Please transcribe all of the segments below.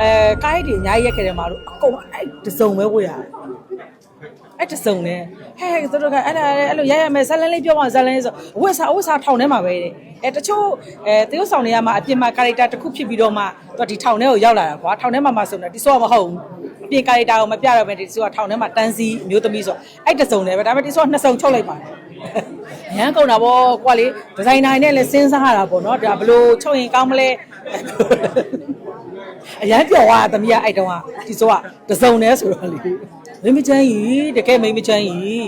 အဲကားတွေအများကြီးရက်ခဲ့တယ်မှာတို့အကုန်အဲ့တစုံပဲဝေ့ရတယ်အဲ့တစုံနဲ့ဟဲ့သူတို့ကအဲ့ဒါအဲ့လိုရရမယ်ဇလန်းလေးပြောပါဇလန်းလေးဆိုအဝတ်စားအဝတ်စားထောင်ထဲမှာပဲတဲ့အဲတချို့အဲတရုတ်ဆောင်တွေကမှအပြင်မှာကာရက်တာတစ်ခုဖြစ်ပြီးတော့မှသူကဒီထောင်ထဲကိုရောက်လာတာကွာထောင်ထဲမှာမှဆိုတော့ဒီဆိုကမဟုတ်ဘူးအပြင်ကာရက်တာကိုမပြတော့ဘဲဒီဆိုကထောင်ထဲမှာတန်းစီအမျိုးသမီးဆိုအဲ့တစုံနဲ့ပဲဒါပေမဲ့ဒီဆိုကနှစ်စုံချုပ်လိုက်ပါတယ်ရမ်းကုန်တာဗောကွာလေဒီဇိုင်နာနဲ့လည်းစဉ်းစားရတာဗောနော်ဒါဘလို့ချုပ်ရင်ကောင်းမလဲ အရန်ပျော်သွားတာသမီးကအဲ့တုန်းကဒီဆိုကတစုံနဲ့ဆိုတော့လေမိမချမ်းကြီးတကယ်မိမချမ်းကြီး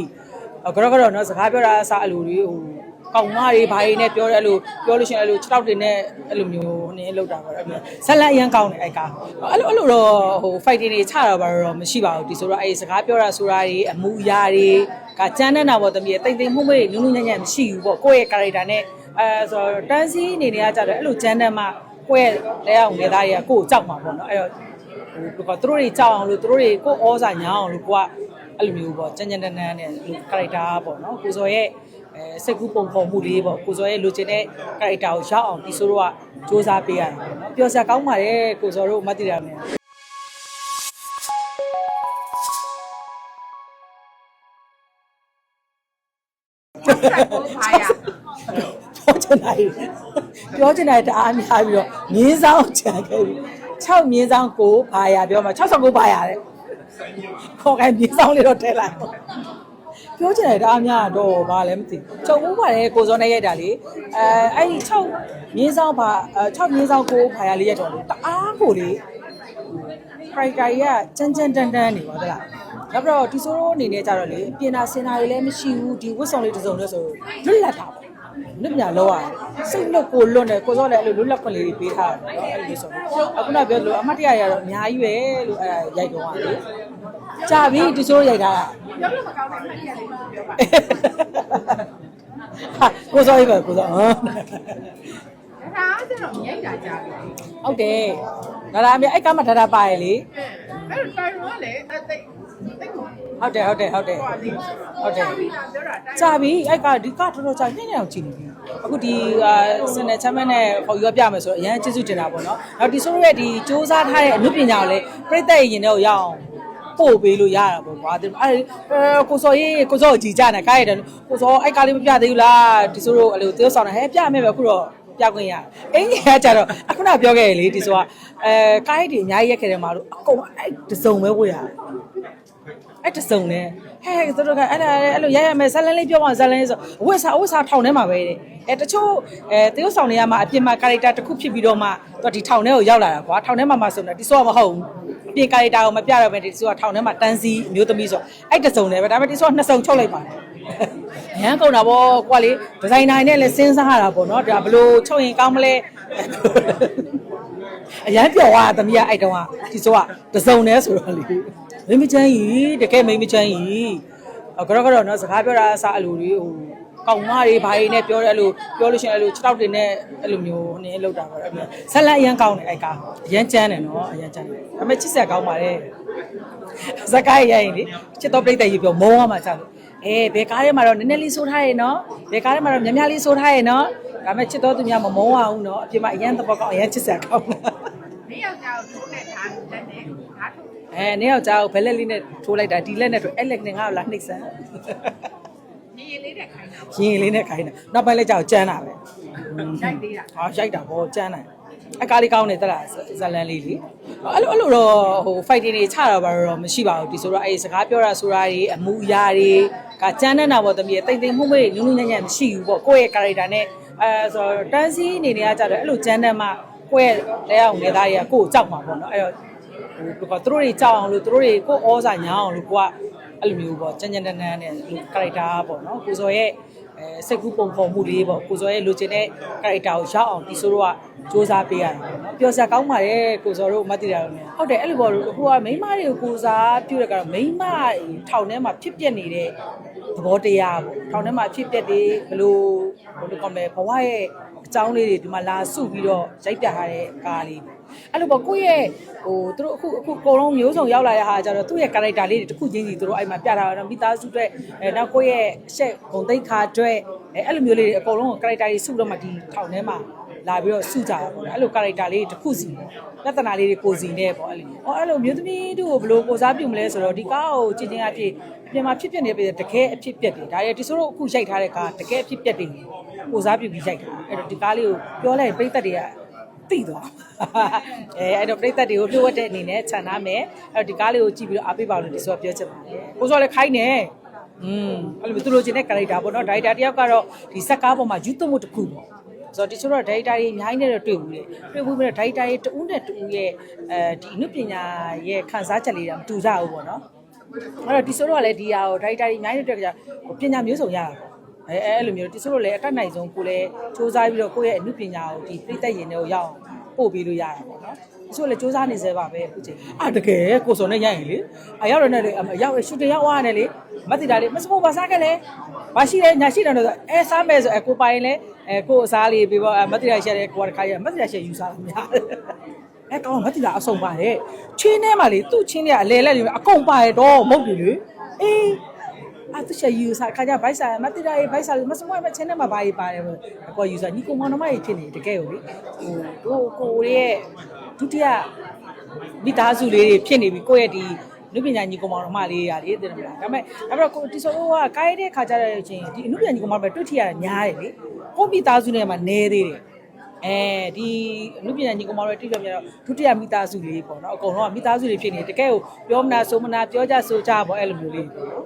အကတော့ကတော့နော်စကားပြောတာအစားအလိုတွေဟိုကောင်မတွေဘာတွေနဲ့ပြောတယ်အဲ့လိုပြောလို့ရှိရင်အဲ့လို6တောက်တွေနဲ့အဲ့လိုမျိုးနင်းလောက်တာပေါ့အဲ့လိုဆက်လက်အရန်ကောင်းတယ်အဲ့ကအဲ့လိုအဲ့လိုတော့ဟို fighting တွေချတာပါတော့မရှိပါဘူးဒီဆိုတော့အဲ့စကားပြောတာဆိုတာတွေအမှုအရာတွေကကြမ်းတဲ့နာပေါ့တမီးတိတ်တိတ်မှုမှုတွေနုံနုံညံ့ညံ့မရှိဘူးပေါ့ကိုယ့်ရဲ့ character နဲ့အဲဆိုတော့တန်းစီအနေနဲ့ကကြတော့အဲ့လိုကြမ်းတဲ့မှကို ယ့်ရဲ့လက်အောင်နေသားတွေကကိုယ့်ကိုကြောက်မှာပေါ့နော်အဲ့တော့ဟိုဘယ်ကသူတို့တွေကြောက်အောင်လို့သူတို့တွေကိုဩဇာညာအောင်လို့ကိုကအဲ့လိုမျိုးပေါ့ကြမ်းကြမ်းတမ်းတမ်းနဲ့ကာရက်တာပေါ့နော်ကိုစော်ရဲ့အဲစိတ်ကူးပုံဖော်မှုလေးပေါ့ကိုစော်ရဲ့လိုချင်တဲ့ကာရက်တာကိုရောက်အောင်ဒီဆိုတော့ကစူးစမ်းပေးရတယ်ပေါ့နော်ပျော်စရာကောင်းပါတယ်ကိုစော်တို့မသိရမယ်ကိုပါရ ပြောချင်တာကြီးပြောချင်တာတအားများပြီးတော့မြင်းဆောင်ချန်ခဲ့ပြီ6မြင်းဆောင်ကိုဘာရပြောမှာ69ဘာရတဲ့ခေါ်ခိုင်းမြင်းဆောင်လေးတော့ထဲလိုက်ပြောချင်တယ်တအားများတော့ဘာလဲမသိချုပ်မှုပါတယ်ကိုစောနဲ့ရိုက်တာလေအဲအဲ့ဒီ6မြင်းဆောင်ဘာ6မြင်းဆောင်ကိုဘာရလေးရိုက်တော့လေတအားကိုလေ character ကြီးကကြမ်းကြမ်းတန်းတန်းနေပါသလားနောက်ပြီးတော့ဒီဆိုတော့အနေနဲ့ကြတော့လေပြင်တာစင်တာတွေလည်းမရှိဘူးဒီဝတ်ဆောင်လေးတစ်စုံလေးဆိုလွတ်လပ်တာပေါ့ လွတ်မြလောက်ရတယ်စိတ်လွတ်ကိုလွတ်နေကိုစောလည်းအဲ့လိုလွတ်လပ်ခွင့်လေးတွေပေးထားတယ်နော်အဲ့လိုဆိုတော့အခုနပြောလို့အမတ်တရရတော့အများကြီးပဲလို့အဲ့ရိုက်တော့ပါလေကြာပြီဒီဆိုရိုက်တာပြောလို့မကောင်းတဲ့မှတ်ရလေးပြောပါဟာကိုစောရေးပဲကိုစောဟမ်ဒါကကျတော့မြိုက်တာကြာပြီဟုတ်တယ်ဒါလာအမြအဲ့ကမှဒါတာပါရလေ အဲ့တော့တိုင်ရောလေအသိသိကိုဟုတ်တယ်ဟုတ်တယ်ဟုတ်တယ်ဟောဒီဟုတ်တယ်ပြီးတာပြောတာတိုင်ကြာပြီအဲ့ကဒီကတော်တော်ကြာညနေအောင်ကြည့်နေပြီအခုဒီစနေချမ်းမနဲ့ခေါ်ရွေးပြမယ်ဆိုတော့အရန်ကျေးဇူးတင်တာပေါ့နော်နောက်ဒီဆိုရဲ့ဒီစူးစမ်းထားတဲ့အမှုပညာကိုလည်းပြိတ္တရဲ့ရင်ထဲကိုရအောင်ပို့ပေးလို့ရတာပေါ့ကွာဒီအဲ့ကိုစောရေးကိုစောကြည်ကြနေကားရတယ်ကိုစောအဲ့ကားလေးမပြသေးဘူးလားဒီဆိုတော့အဲ့လိုတယောက်ဆောင်နေဟဲ့ပြမယ်ပဲအခုတော့ ပြခွင့်ရအင်းကြီးကကြတော့အခုနပြောခဲ့ရလေဒီဆိုကအဲကားတွေအများကြီးရက်ခဲ့တယ်မှာတို့အကုန်အဲ့တစုံပဲဝေ့ရတယ်အဲ့တစုံနဲ့ဟဲ့သူတို့ကအဲ့ဒါအဲ့လိုရရမယ်ဇလန်းလေးပြောပါဇလန်းလေးဆိုအဝတ်စားအဝတ်စားထောင်ထဲမှာပဲတဲ့အဲတချို့အဲတရုတ်ဆောင်တွေကမှအပြင်မှာကာရက်တာတစ်ခုဖြစ်ပြီးတော့မှသူကဒီထောင်ထဲကိုရောက်လာတာကွာထောင်ထဲမှာမှဆိုတော့ဒီဆိုကမဟုတ်ဘူးအပြင်ကာရက်တာကိုမပြတော့ဘဲဒီဆိုကထောင်ထဲမှာတန်းစီအမျိုးသမီးဆိုအဲ့တစုံနဲ့ပဲဒါပေမဲ့ဒီဆိုကနှစ်စုံချုပ်လိုက်ပါတယ် ရမ်းကုန်တာဗောကွာလေဒီဇိုင်နာနဲ့လည်းစဉ်းစားရတာဗောနော်ဒါဘလို့ချုပ်ရင်ကောင်းမလဲအရန်ပျော်သွားတာသမီးကအဲ့တုန်းကဒီဆိုကတစုံနဲ့ဆိုတော့လေမိမချမ်းကြီးတကယ်မိမချမ်းကြီးအကတော့ကတော့နော်စကားပြောတာအစားအလိုတွေဟိုကောင်မတွေဘာတွေနဲ့ပြောတယ်အဲ့လိုပြောလို့ရှိရင်အဲ့လို6တောက်တွေနဲ့အဲ့လိုမျိုးနင်းလောက်တာပါအဲ့လိုဆက်လက်အရန်ကောင်းတယ်အဲ့ကအရန်ချမ်းတယ်နော်အရန်ချမ်းတယ်ဒါပေမဲ့ချစ်ဆက်ကောင်းပါတယ်ဇက်ကားရရင်လေချစ်တော့ပြိတ္တကြီးပြောမုန်းရမှာကြောက်လို့ အဲဘယ်ကားထဲမှာတော့နည်းနည်းလေးစိုးထားရနော်ဘယ်ကားထဲမှာတော့များများလေးစိုးထားရနော်ဒါပေမဲ့ချစ်တော့သူများမမုန်းအောင်နော်အပြင်မှာအရန်သဘောကောင်းအရန်ချစ်ဆက်ကောင်းတယ်မင်းယောက်ျားကိုထိုးနဲ့ဓာတ်လက်နဲ့ဓာတ်ထုတ်အဲနင်းယောက်ျားကိုဘယ်လက်လေးနဲ့ထိုးလိုက်တာဒီလက်နဲ့ထိုးအဲ့လက်နဲ့ငါ့ကိုလာနှိပ်စမ်းညီရလေးတဲ့ခိုင်းတာရင်လေးနဲ့ခိုင်းတာနောက်ပိုင်းလက်ကြောက်ကျန်းတာပဲရိုက်သေးတာဟာရိုက်တာပေါ့ကျန်းတယ် အကားလေးကောင်းနေသလားဇလန်လေးလေအဲ့လိုအဲ့လိုတော့ဟို fighting တွေချတာပါတော့မရှိပါဘူးဒီဆိုတော့အဲ့စကားပြောတာဆိုတာတွေအမှုအရာတွေကကျန်းတဲ့နာပေါ့တမီးတိတ်တိတ်မှုမှုတွေနုံနုံညံ့ညံ့မရှိဘူးပေါ့ကိုယ့်ရဲ့ character နဲ့အဲဆိုတော့တန်းစီအနေနဲ့ကကြတော့အဲ့လိုကျန်းတဲ့မှကိုယ့်ရဲ့လက်အောင်နေသားတွေကကိုယ့်ကိုကြောက်မှာပေါ့နော်အဲ့တော့ဟိုဘယ်ကသူတို့တွေကြောက်အောင်လို့သူတို့တွေကိုဩဇာညာအောင်လို့ကိုကအဲ့လိုမျိုးပေါ့ကြမ်းကြမ်းတမ်းတမ်းနဲ့ကာရက်တာပေါ့နော်ကိုစော်ရဲ့ အဲစိတ်ကူးပုံဖော်မှုလေးပေါ့ကိုစော်ရဲ့လိုချင်တဲ့ကာရက်တာကိုရောက်အောင်ဒီဆိုတော့ကစူးစမ်းပေးရတယ်ပေါ့နော်ပျော်စရာကောင်းပါတယ်ကိုစော်တို့မသိတာလည်းဟုတ်တယ်အဲ့လိုပေါ့ဟိုကမိန်းမတွေကိုကိုစားပြုတဲ့ကတော့မိန်းမထောင်ထဲမှာဖြစ်ပျက်နေတဲ့သဘောတရားပေါ့ထောင်ထဲမှာဖြစ်ပျက်တွေဘယ်လိုဘယ်လိုကောင်းလဲဘဝရဲ့အကြောင်းလေးတွေဒီမှာလာစုပြီးတော့ရိုက်ပြထားတဲ့ကားလေးပေါ့ အဲ့လိုပေါ့ကိုယ့်ရဲ့ဟိုသူတို့အခုအခုအကုန်လုံးမျိုးစုံရောက်လာတဲ့ဟာကြတော့သူ့ရဲ့ character လေးတွေတစ်ခုချင်းစီသူတို့အဲ့မှာပြတာတော့မိသားစုအတွက်အဲနောက်ကိုယ့်ရဲ့အချက်ဂုံသိက္ခာအတွက်အဲအဲ့လိုမျိုးလေးတွေအကုန်လုံး character တွေစုတော့မှဒီထောင်ထဲမှာလာပြီးတော့စုကြတာပေါ့နော်အဲ့လို character လေးတစ်ခုစီပြဿနာလေးတွေကိုစီနေပေါ့အဲ့လိုအော်အဲ့လိုမျိုးသမီးတို့ကိုဘယ်လိုကိုစားပြုမလဲဆိုတော့ဒီကားကိုချင်းချင်းအဖြစ်အပြင်မှာဖြစ်ဖြစ်နေပြီတကယ်အဖြစ်ပြက်တယ်ဒါရဒီဆိုတော့အခုရိုက်ထားတဲ့ကားတကယ်အဖြစ်ပြက်တယ်ကိုစားပြုပြီးရိုက်တာအဲ့တော့ဒီကားလေးကိုပြောလိုက်ရင်ပြိသက်တွေက သိသွားအဲအဲ့တော့ပြိသက်တွေကိုပြုတ်ဝတ်တဲ့အနေနဲ့ခြံထားမယ်အဲ့တော့ဒီကားလေးကိုကြည့်ပြီးတော့အားပေးပါလို့ဒီဆိုတော့ပြောချင်ပါတယ်ကိုစောလည်းခိုင်းနေอืมအဲ့လိုသူလိုချင်တဲ့ character ပေါ့နော် director တယောက်ကတော့ဒီစက်ကားပေါ်မှာယူသွမှုတစ်ခုပေါ့ဆိုတော့ဒီဆိုတော့ director တွေအများကြီးနဲ့တော့တွေ့ဘူးလေတွေ့ဘူးပြီးတော့ director တွေတူးနဲ့တူးရဲ့အဲဒီအနုပညာရဲ့ခန်းစားချက်လေးတွေမတူကြဘူးပေါ့နော်အဲ့တော့ဒီဆိုတော့လည်းဒီဟာကို director တွေအများကြီးနဲ့တွေ့ကြပညာမျိုးစုံရတာပေါ့ အဲအဲ့လိုမျိုးဒီဆိုတော့လည်းအတက်နိုင်ဆုံးကိုလည်းစူးစမ်းပြီးတော့ကိုယ့်ရဲ့အနုပညာကိုဒီပြိသက်ရင်တွေကိုရအောင်ပို့ပေးလို့ရတာပေါ့နော်ဒီဆိုလည်းစူးစမ်းနေစေပါပဲအခုချိန်အာတကယ်ကိုစော်နဲ့ရရင်လေအရောက်ရတဲ့လေအရောက်ရှူတင်ရောက်သွားတယ်လေမသိတာလေမစမို့ပါစားခဲ့လေဘာရှိလဲညာရှိတယ်တော့ဆိုအဲစားမယ်ဆိုအဲကိုပိုင်လဲအဲကိုအစားလေးပြီးတော့မသိတာရှက်တဲ့ကိုတခါရမသိတာရှက်ယူစားလို့များတယ်အဲကောင်းမသိတာအဆုံးပါတယ်ချင်းထဲမှာလေသူ့ချင်းထဲကအလဲလဲနေအကုန်ပါရတော့မဟုတ်ဘူးလေအေး အတူရှိယူစားခါကြဘိုက်စာမတိတာရေးဘိုက်စာမစမွဲမချင်းနဲ့မှာဘာကြီးပါတယ်ပေါ့အပေါ်ယူစားညီကောင်မောင်နှမကြီးဖြစ်နေတကယ်ကိုလေဟိုကိုကိုရဲ့ဒုတိယမိသားစုလေးတွေဖြစ်နေပြီကိုယ့်ရဲ့ဒီလူပညာညီကောင်မောင်နှမလေးရာလေတဲ့မလားဒါပေမဲ့ဒါပေမဲ့ကိုဒီဆိုကကိုင်းတဲ့ခါကြတဲ့အချိန်ဒီအမှုပညာညီကောင်မောင်ပဲတွေ့ထရတာညားတယ်လေကိုမိသားစုနဲ့မှနဲသေးတယ်အဲဒီအမှုပညာညီကောင်မောင်တွေတိကျပြတော့ဒုတိယမိသားစုလေးပေါ့နော်အကုန်လုံးကမိသားစုတွေဖြစ်နေတကယ်ကိုပြောမနာဆိုမနာပြောကြဆိုကြပေါ့အဲ့လိုမျိုးလေးပေါ့နော်